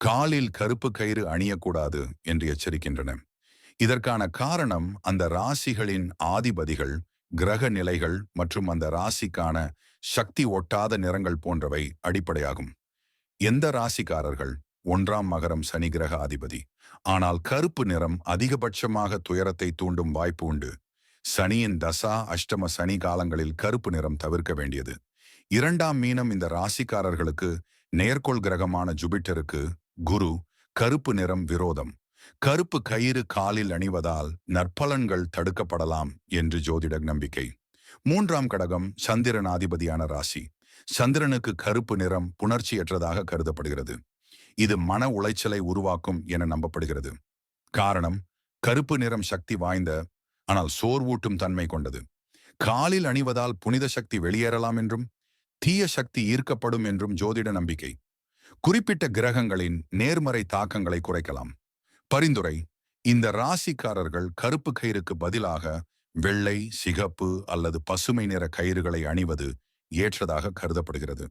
காலில் கருப்பு கயிறு அணியக்கூடாது என்று எச்சரிக்கின்றன. இதற்கான காரணம் அந்த ராசிகளின் ஆதிபதிகள் கிரக நிலைகள் மற்றும் அந்த ராசிக்கான சக்தி ஒட்டாத நிறங்கள் போன்றவை அடிப்படையாகும். எந்த ராசிக்காரர்கள்? ஒன்றாம் மகரம் சனி கிரக அதிபதி ஆனால் கருப்பு நிறம் அதிகபட்சமாக துயரத்தை தூண்டும் வாய்ப்பு உண்டு. சனியின் தசா அஷ்டம சனி காலங்களில் கருப்பு நிறம் தவிர்க்க வேண்டியது. இரண்டாம் மீனம் இந்த ராசிக்காரர்களுக்கு நேர்கோள் கிரகமான ஜூபிட்டருக்கு குரு கருப்பு நிறம் விரோதம். கருப்பு கயிறு காலில் அணிவதால் நற்பலன்கள் தடுக்கப்படலாம் என்று ஜோதிட நம்பிக்கை. மூன்றாம் கடகம் சந்திரன் ஆதிபதியான ராசி. சந்திரனுக்கு கருப்பு நிறம் புணர்ச்சியற்றதாக கருதப்படுகிறது. இது மன உளைச்சலை உருவாக்கும் என நம்பப்படுகிறது. காரணம் கருப்பு நிறம் சக்தி வாய்ந்த ஆனால் சோர்வூட்டும் தன்மை கொண்டது. காலில் அணிவதால் புனித சக்தி வெளியேறலாம் என்றும் தீய சக்தி ஈர்க்கப்படும் என்றும் ஜோதிட நம்பிக்கை. குறிப்பிட்ட கிரகங்களின் நேர்மறை தாக்கங்களை குறைக்கலாம். பரிந்துரை இந்த ராசிக்காரர்கள் கருப்பு கயிறுக்கு பதிலாக வெள்ளை சிகப்பு அல்லது பசுமை நிற கயிறுகளை அணிவது ஏற்றதாக கருதப்படுகிறது.